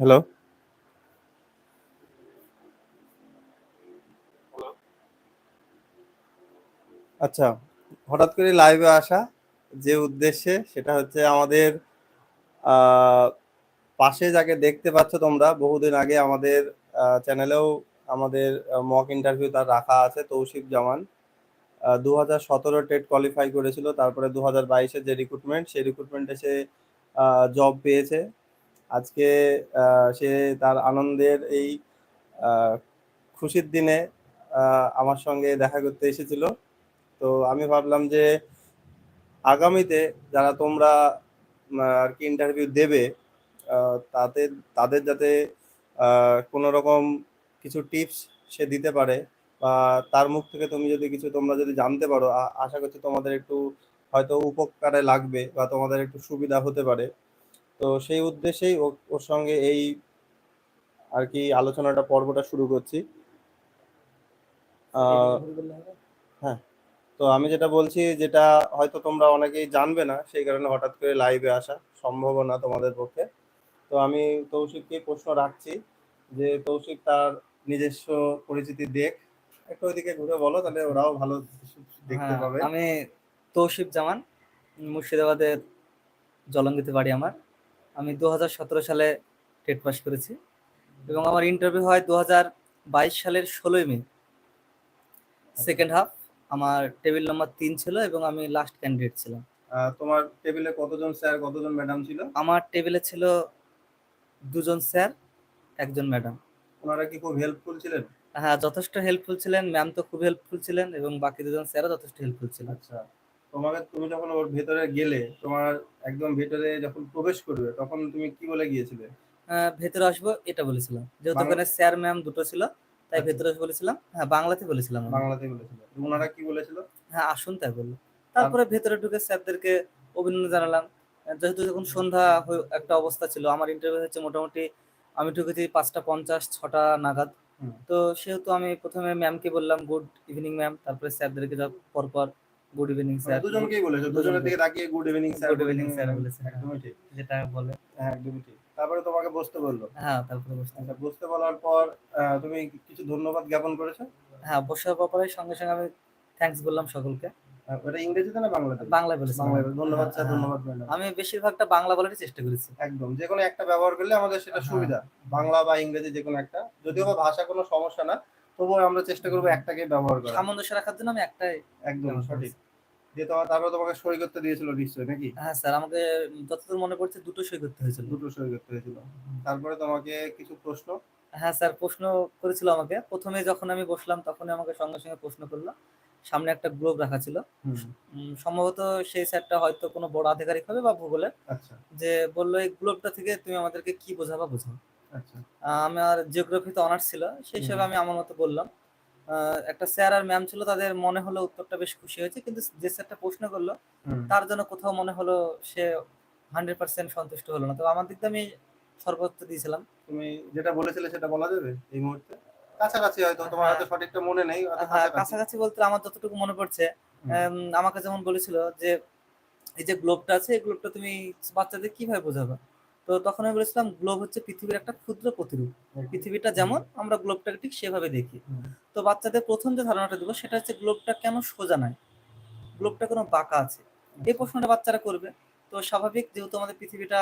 Hello আচ্ছা হঠাৎ করে লাইভে আসা যে উদ্দেশ্যে সেটা হচ্ছে আমাদের পাশে যাকে দেখতে পাচ্ছ তোমরা, বহুদিন আগে আমাদের চ্যানেলেও আমাদের মক ইন্টারভিউ তার রাখা আছে, তৌশিফ জামান। দু হাজার সতেরো টেট কোয়ালিফাই করেছিল, তারপরে দু হাজার বাইশের যে রিক্রুটমেন্ট সেই রিক্রুটমেন্টে সে জব পেয়েছে। আজকে সে তার আনন্দের এই খুশির দিনে আমার সঙ্গে দেখা করতে এসেছিল। তো আমি ভাবলাম যে, আগামীতে যারা তোমরা আর কি ইন্টারভিউ দেবে তাদের তাদের যাতে আহ, কোনো রকম কিছু টিপস সে দিতে পারে বা তার মুখ থেকে তুমি যদি কিছু তোমরা যদি জানতে পারো আশা করছি তোমাদের একটু হয়তো উপকারে লাগবে বা তোমাদের একটু সুবিধা হতে পারে। তো সেই উদ্দেশ্যেই ওর সঙ্গে এই আর কি আলোচনাটা পর্বটা শুরু করছি। আহ, হ্যাঁ। তো আমি যেটা বলছি যেটা হয়তো তোমরা অনেকেই জানবে না সেই কারণে হঠাৎ করে লাইভে আসা সম্ভব না তোমাদের পক্ষে। তো আমি তৌশিককে প্রশ্ন রাখছি যে তৌশিক তার নিজস্ব পরিচিতি দেখ। একটু ওইদিকে ঘুরে বলো তাহলে ওরাও ভালো দেখতে হ্যাঁ, পাবে। আমি তৌশিফ জামান মুর্শিদাবাদের জলঙ্গিতে বাড়ি আমার। আমি দুহাজার সতেরো সালে টেট পাস করেছি এবং আমার ইন্টারভিউ হয় দুহাজার বাইশ সালের ষোলোই মে। সেকেন্ড হাফ আমার টেবিল নাম্বার তিন ছিল এবং আমি লাস্ট ক্যান্ডিডেট ছিলাম। তোমার টেবিলে কতজন স্যার কতজন ম্যাডাম ছিল? আমার টেবিলে ছিল দুজন স্যার একজন ম্যাডাম। ওনারা কি খুব হেল্পফুল ছিলেন? হ্যাঁ যথেষ্ট হেল্পফুল ছিলেন ম্যাম তো খুব হেল্পফুল ছিলেন এবং বাকি দুজন স্যারও যথেষ্ট হেল্পফুল ছিলেন। আচ্ছা তোমাকে তুমি যখন ওর ভেতরে গেলে তোমার একদম ভেতরে যখন প্রবেশ করবে তখন তুমি কি বলে গিয়েছিলে? ভেতরে আসব এটা বলেছিলাম। যেহেতু ওখানে স্যার ম্যাম দুটো ছিল তাই আচ্ছা। ভেতরে আসব বলেছিলাম। হ্যাঁ বাংলাতে বলেছিলাম। বাংলাতে বলেছিলে। ওনারা কি বলেছিল? হ্যাঁ আসুন তাই বলল তারপরে ভেতরে ঢুকে স্যারদেরকে অভিনন্দন জানালাম। যেহেতু যখন সন্ধ্যা একটা অবস্থা ছিল আমার ইন্টারভিউ হচ্ছে মোটামুটি আমি ঢুকেছি পাঁচটা পঞ্চাশ ছটা নাগাদ। তো সেহেতু আমি প্রথমে ম্যামকে বললাম গুড ইভিনিং ম্যাম তারপরে স্যারদেরকে যা পরপর গুড ইভিনিং স্যার দুজনকেই বলেছ দুজনের দিকে তাকিয়ে good evening sir good evening sir বলেছে। একদমই ঠিক। যেটা বলে। হ্যাঁ একদমই ঠিক। তারপরে তোমাকে বসতে বলল? হ্যাঁ তারপরে বসতে আচ্ছা বসতে বলার পর তুমি কিছু ধন্যবাদ জ্ঞাপন করেছ? হ্যাঁ বসার পরে সঙ্গে সঙ্গে আমি থ্যাঙ্কস বললাম সকলকে। ওটা ইংরেজিতে না বাংলাতে? বাংলায় বলেছি বাংলায় ধন্যবাদ স্যার হ্যাঁ, ধন্যবাদ ম্যাডাম। আমি বেশিরভাগটা বাংলা বলারই চেষ্টা করেছি। একদম যে কোনো একটা ব্যবহার করলে আমাদের সেটা হ্যাঁ। সুবিধা বাংলা বা ইংরেজি যে কোনো একটা। যদিও বা ভাষা কোনো সমস্যা না তবুও আমরা চেষ্টা করব একটাকে ব্যবহার করা সামঞ্জস্য রাখার জন্য আমি একটাই একদম সঠিক। দিয়ে তোমার তারপরে তোমাকে সই করতে দিয়েছিল নিশ্চয়ই নাকি? হ্যাঁ স্যার আমাকে যতদূর মনে পড়ছে দুটো সই করতে হয়েছিল। দুটো সই করতে হয়েছিল। তারপরে তোমাকে কিছু প্রশ্ন? হ্যাঁ স্যার প্রশ্ন করেছিল আমাকে। প্রথমে যখন আমি বসলাম তখনই আমাকে সঙ্গে সঙ্গে প্রশ্ন করল। সামনে একটা গ্লোব রাখা ছিল। সম্ভবত সেই স্যারটা হয়তো কোনো বড় আধিকারিক হবে বা ভূগোলের। আচ্ছা। যে বলল এই গ্লোবটা থেকে তুমি আমাদেরকে কি বোঝাবা বোঝাও আমার জিওগ্রাফিতে অনার্স ছিল সেই হিসেবে। আমি আমার মতো বললাম। একটা স্যার আর ম্যাম ছিল তাদের মনে হলো উত্তরটা বেশ খুশি হয়েছে কিন্তু যে স্যারটা প্রশ্ন করল তার জন্য কোথাও মনে হলো সে হান্ড্রেড পার্সেন্ট সন্তুষ্ট হলো না। তো আমার দিক দিয়ে আমি সর্বোচ্চ দিয়েছিলাম। তুমি যেটা বলেছিলে সেটা বলা যাবে এই মুহূর্তে? কাছাকাছি হয়তো তোমার হয়তো সঠিকটা মনে নেই হ্যাঁ কাছাকাছি। বলতে আমার যতটুকু মনে পড়ছে আমাকে যেমন বলেছিল যে এই যে গ্লোবটা আছে এই গ্লোবটা তুমি বাচ্চাদের কীভাবে বোঝাবে? তো তখন আমি বলেছিলাম গ্লোব হচ্ছে পৃথিবীর একটা ক্ষুদ্র প্রতিরূপ। পৃথিবীটা যেমন আমরা গ্লোবটাকে ঠিক সেভাবে দেখি। তো বাচ্চাদের প্রথম যে ধারণাটা দেবো সেটা হচ্ছে গ্লোবটা কেন সোজা নয়? গ্লোবটা কোনো বাঁকা আছে। এই প্রশ্নটা বাচ্চারা করবে। তো স্বাভাবিক যেহেতু আমাদের পৃথিবীটা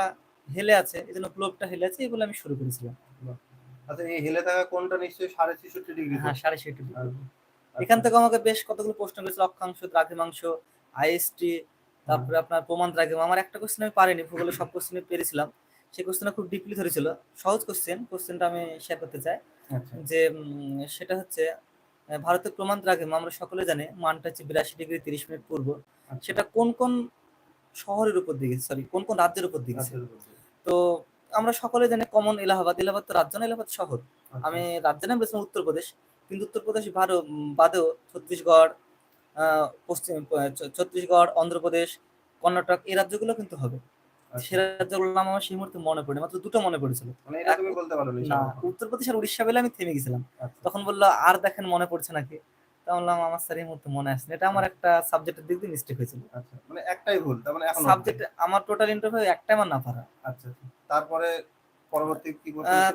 হেলে আছে এই জন্য গ্লোবটা হেলে আছে এগুলো আমি শুরু করেছিলাম। আচ্ছা এই হেলে থাকা কোনটা নিশ্চয়ই সাড়ে ছেষট্টি ডিগ্রি হ্যাঁ সাড়ে সেটি আচ্ছা। এখান থেকে আমাকে বেশ কতগুলো প্রশ্ন করেছিল অক্ষাংশ দ্রাঘিমাংশ আইএসটি তারপরে আপনার প্রমাণ দ্রাঘিমা। আমার একটা কোশ্চেন আমি পারিনি ভূগোলে সব কোশ্চেনে পেরেছিলাম। সেই কোশ্চেনটা খুব ডিপলি ধরেছিল। সহজ কোশ্চেন কোশ্চেনটা আমি শেয়ার করতে চাই। আচ্ছা। যে সেটা হচ্ছে ভারতের প্রমাণ দ্রাঘিমা আমরা সকলে জানি মানটা হচ্ছে বিরাশি ডিগ্রি তিরিশ মিনিট পূর্ব। আচ্ছা। সেটা কোন কোন শহরের উপর দিকে সরি কোন কোন রাজ্যের উপর দিকে। তো আমরা সকলে জানি কমন এলাহাবাদ। এলাহাবাদ তো রাজ্য না এলাহাবাদ শহর। আচ্ছা। আমি রাজ্য নাম বলেছিলাম উত্তরপ্রদেশ। কিন্তু উত্তরপ্রদেশ ভারত বাদেও ছত্তিশগড় পশ্চিম ছত্তিশগড় অন্ধ্রপ্রদেশ কর্ণাটক এই রাজ্যগুলো কিন্তু হবে। আচ্ছা। সে রাজ্যগুলোর নাম আমার সেই মুহূর্তে মনে পড়ে মাত্র দুটো মনে পড়েছিল। মানে না উত্তরপ্রদেশ আর উড়িষ্যা বলে আমি থেমে গেছিলাম। আচ্ছা। তখন বলল আর দেখেন মনে পড়ছে নাকি? তা বললাম আমার স্যার এই মুহূর্তে মনে আসছে এটা আমার একটা সাবজেক্টের দিক দিয়ে মিস্টেক হয়েছিল। মানে একটাই ভুল তার মানে এখন সাবজেক্ট আমার টোটাল ইন্টারভিউ একটা আমার না পারা। আচ্ছা। তারপরে পরবর্তী কি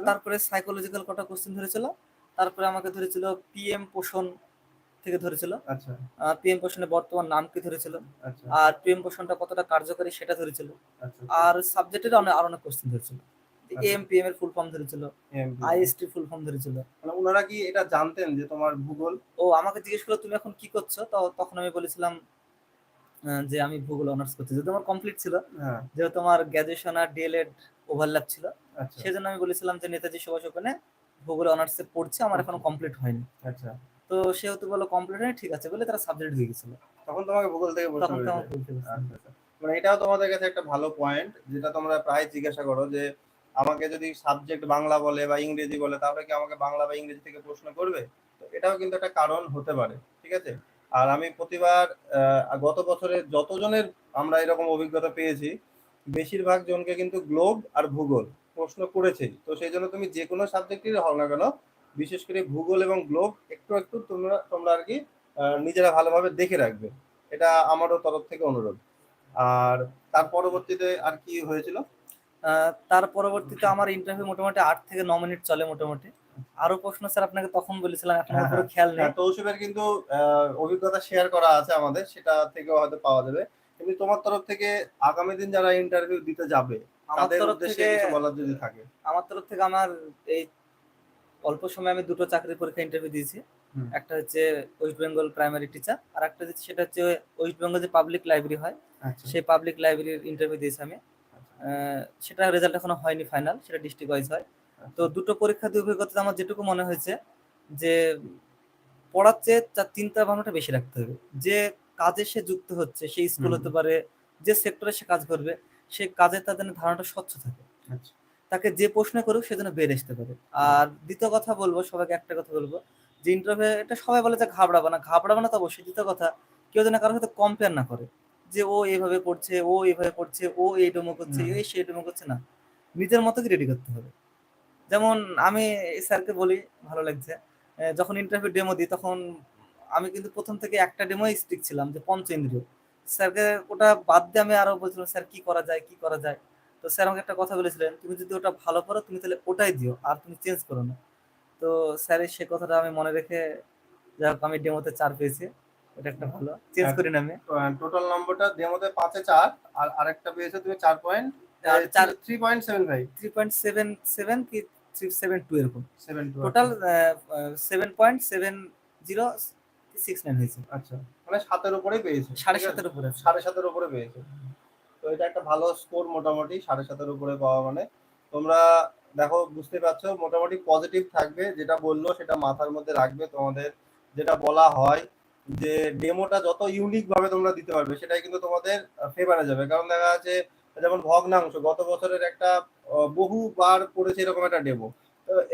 তারপরে সাইকোলজিক্যাল কটা কোশ্চেন ধরেছিল। তারপরে আমাকে ধরেছিল পিএম পোষণ থেকে ধরেছিল। আচ্ছা। পিএম পোষণের বর্তমান নাম কি ধরেছিল? আচ্ছা। আর পিএম পোষণটা কতটা কার্যকরী সেটা ধরেছিল। আচ্ছা। আর সাবজেক্টের অনেক আর অনেক কোশ্চেন ধরেছিল। এম পিএম এর ফুল ফর্ম ধরেছিল। আইএসটি ফুল ফর্ম ধরেছিল। মানে ওনারা কি এটা জানতেন যে তোমার ভূগোল? ও আমাকে জিজ্ঞেস করল তুমি এখন কি করছ? তো তখন আমি বলেছিলাম যে আমি ভূগোল অনার্স করছি যেহেতু আমার কমপ্লিট ছিল। হ্যাঁ। যেহেতু আমার গ্র্যাজুয়েশন আর ডিএলএড ওভারল্যাপ ছিল। আচ্ছা। সেজন্য আমি বলেছিলাম যে নেতাজি সুভাষ ওখানে ভূগোল অনার্সে পড়ছে আমার এখনও কমপ্লিট হয়নি। আচ্ছা। তো সেহেতু বলল কমপ্লিট হয়নি ঠিক আছে বলে তারা সাবজেক্ট দিয়ে গেছিল। তখন তোমাকে ভূগোল থেকে তখন। আচ্ছা, আচ্ছা। মানে এটাও তোমাদের কাছে একটা ভালো পয়েন্ট যেটা তোমরা প্রায় জিজ্ঞাসা করো যে আমাকে যদি সাবজেক্ট বাংলা বলে বা ইংরেজি বলে তাহলে কি আমাকে বাংলা বা ইংরেজি থেকে প্রশ্ন করবে? তো এটাও কিন্তু একটা কারণ হতে পারে ঠিক আছে? আর আমি প্রতিবার গত বছরে যতজনের আমরা এরকম অভিজ্ঞতা পেয়েছি বেশিরভাগ জনকে কিন্তু গ্লোব আর ভূগোল প্রশ্ন করেছেই। তো সেই জন্য তুমি যে কোনো সাবজেক্টেরই হও না কেন বিশেষ করে ভূগোল এবং গ্লোব একটু একটু তোমরা তোমরা আর কি নিজেরা ভালোভাবে দেখে রাখবে। এটা আমারও তরফ থেকে অনুরোধ। আর তার পরবর্তীতে আর কি হয়েছিল? তার পরবর্তীতে আমার ইন্টারভিউ মোটামুটি আট থেকে ন মিনিট চলে মোটামুটি। আরও প্রশ্ন স্যার আপনাকে তখন বলেছিলাম এখন হ্যাঁ, পুরো খেয়াল নেই। হ্যাঁ, তৌসিফের কিন্তু অভিজ্ঞতা শেয়ার করা আছে আমাদের সেটা থেকেও হয়তো পাওয়া যাবে। কিন্তু তোমার তরফ থেকে আগামী দিন যারা ইন্টারভিউ দিতে যাবে আমার তাদের তরফ উদ্দেশ্যে থেকে কিছু বলার যদি থাকে। আমার তরফ থেকে আমার এই অল্প সময় আমি দুটো চাকরির পরীক্ষা ইন্টারভিউ দিয়েছি। একটা হচ্ছে ওয়েস্ট বেঙ্গল প্রাইমারি টিচার আর একটা হচ্ছে সেটা হচ্ছে ওয়েস্ট বেঙ্গল যে পাবলিক লাইব্রেরি হয় আচ্ছা। সেই পাবলিক লাইব্রেরির ইন্টারভিউ দিয়েছি আমি। আহ, সেটা রেজাল্ট এখনও হয়নি ফাইনাল সেটা ডিস্ট্রিক্ট ওয়াইজ হয়। তো দুটো পরীক্ষা দিয়ে অভিজ্ঞতা আমার যেটুকু মনে হয়েছে যে পড়ার চেয়ে তার চিন্তা ভাবনাটা বেশি রাখতে হবে। যে কাজে সে যুক্ত হচ্ছে সেই স্কুল হতে পারে যে সেক্টরে সে কাজ করবে সে কাজে তার যেন ধারণাটা স্বচ্ছ থাকে। আচ্ছা। তাকে যে প্রশ্ন করুক সে যেন বের আসতে পারে। আর দ্বিতীয় কথা বলব সবাইকে একটা কথা বলব যে ইন্টারভিউ এটা সবাই বলে যে ঘাবড়াবো না ঘাবড়াবো না তো অবশ্যই। দ্বিতীয় কথা কেউ যেন কারোর সাথে কম্পেয়ার না করে যে ও এইভাবে পড়ছে ও এইভাবে পড়ছে ও এই ডেমো করছে। এই সেই ডেমো করছে না। নিজের মতো রেডি করতে হবে? যেমন আমি স্যারকে বলি ভালো লাগছে যখন ইন্টারভিউ ডেমো দিই তখন আমি কিন্তু প্রথম থেকে একটা ডেমোই স্টিক ছিলাম যে পঞ্চ ইন্দ্রিয়। স্যারকে ওটা বাদ দিয়ে আমি আরও বলছিলাম স্যার কি করা যায় কি করা যায়? তো স্যার আমাকে একটা কথা বলেছিলেন তুমি যদি ওটা ভালো করো তুমি তাহলে ওটাই দিও আর তুমি চেঞ্জ করো না। তো স্যারের সে কথাটা আমি মনে রেখে যাই হোক আমি ডেমোতে চার পেয়েছি। ওটা একটা ভালো। চেঞ্জ করি না আমি। টোটাল নম্বরটা ডেমোতে পাঁচে চার আর আরেকটা পেয়েছ তুমি চার পয়েন্ট চার three point seven five three point seven seven কি থ্রি সেভেন টু এরকম। Seven total seven point seven zero six nine হয়েছে। আচ্ছা মানে সাতের উপরেই পেয়েছ। সাড়ে সাতের উপরে সাড়ে সাতের উপরে পেয়েছে। তো এটা একটা ভালো স্কোর মোটামুটি সাড়ে সাতের উপরে পাওয়া মানে। তোমরা দেখো বুঝতে পারছ মোটামুটি পজিটিভ থাকবে যেটা বলল সেটা মাথার মধ্যে রাখবে। তোমাদের যেটা বলা হয় যে ডেমোটা যত ইউনিক ভাবে তোমরা দিতে পারবে সেটাই কিন্তু তোমাদের ফেভারে যাবে। কারণ দেখা যাচ্ছে যেমন ভগ্নাংশ গত বছরের একটা বহুবার পড়েছে এরকম একটা ডেমো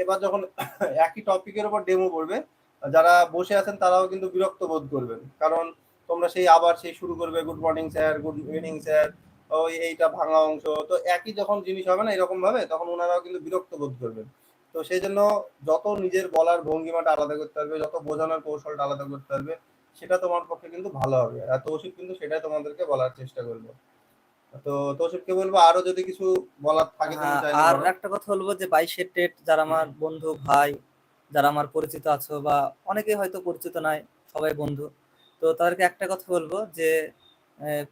এবার যখন একই টপিকের উপর ডেমো পড়বে যারা বসে আছেন তারাও কিন্তু বিরক্ত বোধ করবেন। কারণ তোমরা সেই আবার সেই শুরু করবে good morning sir good evening sir ওই এইটা ভাঙা অংশ। তো একই যখন জিনিস হবে না এরকম ভাবে তখন ওনারাও কিন্তু বিরক্ত বোধ করবেন। তো সেই জন্য যত নিজের বলার ভঙ্গিমাটা আলাদা করতে পারবে যত বোঝানোর কৌশলটা আলাদা করতে পারবে সেটা তোমার পক্ষে কিন্তু ভালো হবে। আর তৌশিক কিন্তু সেটাই তোমাদেরকে বলার চেষ্টা করব। তো তৌশিককে বলব আরও যদি কিছু বলার থাকে হ্যাঁ, আর একটা কথা বলব যে বাইশের টেট যারা আমার বন্ধু ভাই যারা আমার পরিচিত আছো বা অনেকেই হয়তো পরিচিত নাই সবাই বন্ধু। তো তাদেরকে একটা কথা বলব যে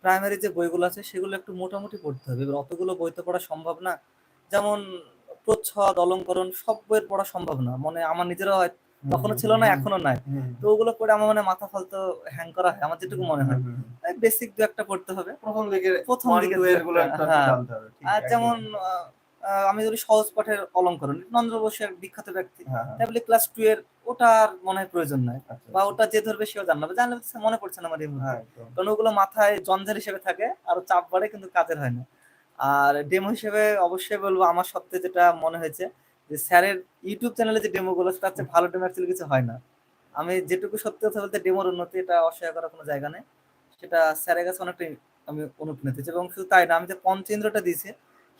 প্রাইমারি যে বইগুলো আছে সেগুলো একটু মোটামুটি পড়তে হবে। এবার অতগুলো বই তো পড়া সম্ভব না। যেমন প্রচ্ছদ অলঙ্করণ সব বইয়ের পড়া সম্ভব না। মানে আমার নিজেরও হয় তখনও ছিল না এখনও নাই। তো ওগুলো পড়ে আমার মানে মাথা ফালতো হ্যাং করা হয় আমার যেটুকু মনে হয়। বেসিক দু একটা পড়তে হবে। প্রথম দিকে প্রথম দিকে হ্যাঁ। আর যেমন আমি যদি সহজ পাঠের অলঙ্করণ। নন্দ্র বসু এক বিখ্যাত ব্যক্তি। তাহলে ক্লাস টু এর ওটার মনে হয় প্রয়োজন নাই। আচ্ছা, বা ওটা যে ধরবে সেও জানবে। জানলে মনে পড়ছে না আমার এই। হ্যাঁ। কারণ ওগুলো মাথায় জঞ্জাল হিসেবে থাকে আর চাপ বাড়ে কিন্তু কাজের হয় না। আর ডেমো হিসেবে অবশ্যই বলব আমার সবথেকে যেটা মনে হয়েছে যে স্যারের ইউটিউব চ্যানেলে যে ডেমো গুলো তার চেয়ে ভালো ডেমো অ্যাকচুয়ালি কিছু হয় না। আমি যেটুকু সত্যি কথা বলতে ডেমোর উন্নতি এটা অস্বীকার করার কোনো জায়গা নেই। সেটা স্যারের কাছে অনেকটা আমি অনুপ্রাণিত এবং শুধু তাই না আমি যে পঞ্চেন্দ্রটা দিয়েছি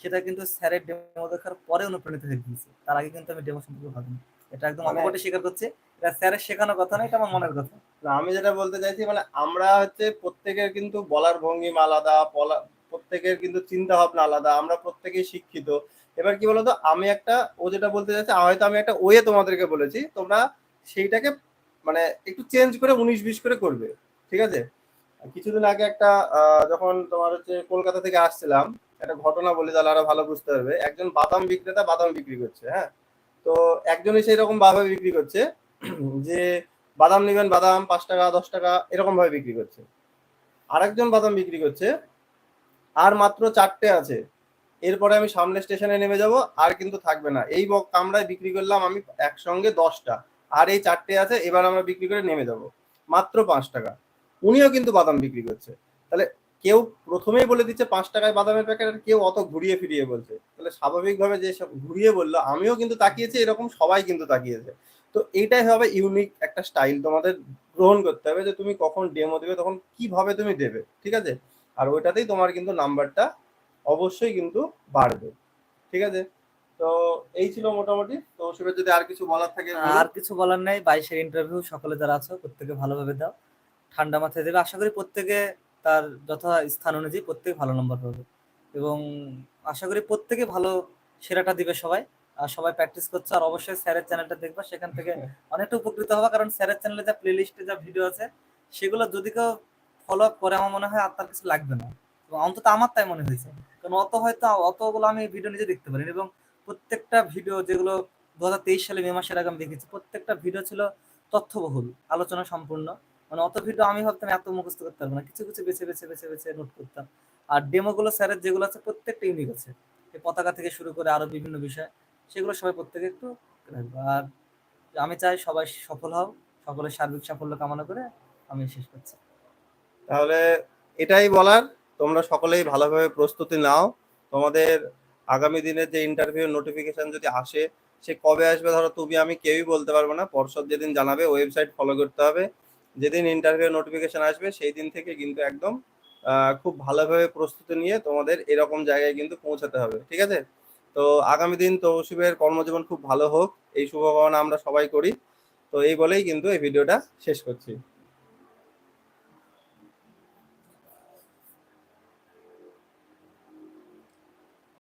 সেটা কিন্তু স্যারের ডেমো দেখার পরে অনুপ্রাণিত হয়ে গিয়েছি। তার আগে কিন্তু আমি ডেমো সম্পর্কে ভাবিনি। এটা একদম মানে- অকপটে স্বীকার করছি। এটা স্যারের শেখানো কথা না এটা আমার মনের কথা। আমি যেটা বলতে চাইছি মানে আমরা হচ্ছে প্রত্যেকের কিন্তু বলার ভঙ্গিমা আলাদা বলা প্রত্যেকের কিন্তু চিন্তা ভাবনা আলাদা আমরা প্রত্যেকেই শিক্ষিত। এবার কি বলতো আমি একটা ও যেটা বলতে চাইছে হয়তো আমি একটা ওয়ে তোমাদেরকে বলেছি তোমরা সেইটাকে মানে একটু চেঞ্জ করে উনিশ বিশ করে করবে ঠিক আছে? কিছুদিন আগে একটা আহ, যখন তোমার হচ্ছে কলকাতা থেকে আসছিলাম একটা ঘটনা বলি, তাহলে আরও ভালো বুঝতে পারবে। একজন বাদাম বিক্রেতা বাদাম বিক্রি করছে হ্যাঁ? তো একজনই সেই রকম ভাবে বিক্রি করছে, যে বাদাম নেবেন বাদাম, পাঁচ টাকা, দশ টাকা এরকম ভাবে বিক্রি করছে। আরেকজন বাদাম বিক্রি করছে, আর মাত্র চারটে আছে। এরপরে আমি সামনে স্টেশনে নেমে যাব, আর কিন্তু থাকবে না। এই কামড়ায় বিক্রি করলাম আমি একসঙ্গে দশটা। আর এই চারটে আছে, এবার আমরা বিক্রি করে নেমে যাব। মাত্র পাঁচ টাকা। উনিও কিন্তু বাদাম বিক্রি করছে। তাহলে কেউ প্রথমেই বলে দিচ্ছে পাঁচ টাকায় বাদামের প্যাকেট আর কেউ অত ঘুরিয়ে ফিরিয়ে বলছে। তাহলে স্বাভাবিকভাবে যে ঘুরিয়ে বলল, আমিও কিন্তু তাকিয়েছি, এরকম সবাই কিন্তু তাকিয়েছে। তো এইটাই হবে ইউনিক একটা স্টাইল তোমাদের গ্রহণ করতে হবে যে তুমি কখন ডেমো দেবে, তখন কীভাবে তুমি দেবে, ঠিক আছে? আর ওইটাতেই তোমার কিন্তু নাম্বারটা অবশ্যই কিন্তু বাড়বে, ঠিক আছে? তো এই ছিল মোটামুটি। তো শিবের যদি আর কিছু বলার থাকে আর কিছু বলার নেই, বাইশের ইন্টারভিউ সকলে যারা আছো, প্রত্যেকে ভালোভাবে দাও। ঠান্ডা মাথায় দেবে। আশা করি প্রত্যেকে তার যথা স্থান অনুযায়ী প্রত্যেকে ভালো নম্বর পাবে। এবং আশা করি প্রত্যেকে ভালো সেরাটা দিবে সবাই। আর সবাই প্র্যাকটিস করছে আর অবশ্যই স্যারের চ্যানেলটা দেখবা সেখান থেকে অনেকটা উপকৃত হবে। কারণ স্যারের চ্যানেলে যা প্লে লিস্টে যা ভিডিও আছে সেগুলো যদি কেউ ফলো আপ করে আমার মনে হয় আর তার কিছু লাগবে না। এবং অন্তত আমার তাই মনে হয়েছে। কারণ অত হয়তো অতগুলো আমি ভিডিও নিজে দেখতে পারিনি। এবং প্রত্যেকটা ভিডিও যেগুলো দু হাজার তেইশ সালে মে মাসের আগে আমি দেখেছি প্রত্যেকটা ভিডিও ছিল তথ্যবহুল আলোচনা সম্পূর্ণ। মানে অত ভিডিও আমি ভাবতাম এত মুখস্থ করতে পারব না। কিছু কিছু বেছে বেছে বেছে বেছে নোট করতাম। আর ডেমো গুলো স্যারের যেগুলো আছে প্রত্যেকটা ইউনিক আছে। পতাকা থেকে শুরু করে আরও বিভিন্ন বিষয়, সেগুলো সবাই প্রত্যেকে একটু আর আমি চাই সবাই সফল হও, সকলের সার্বিক সাফল্য কামনা করে আমি শেষ করছি। তাহলে এটাই বলার, তোমরা সকলেই ভালোভাবে প্রস্তুতি নাও। তোমাদের আগামী দিনের যে ইন্টারভিউ নোটিফিকেশন যদি আসে, সে কবে আসবে? ধরো তুমি, আমি কেউই বলতে পারব না। পর্ষদ যেদিন জানাবে, ওয়েবসাইট ফলো করতে হবে। যেদিন ইন্টারভিউ নোটিফিকেশন আসবে, সেই দিন থেকে কিন্তু একদম খুব ভালোভাবে প্রস্তুতি নিয়ে তোমাদের এরকম জায়গায় কিন্তু পৌঁছাতে হবে, ঠিক আছে? তো আগামী দিন তৌসিফের কর্মজীবন খুব ভালো হোক, এই শুভকামনা আমরা সবাই করি। তো এই বলেই কিন্তু এই ভিডিওটা শেষ করছি।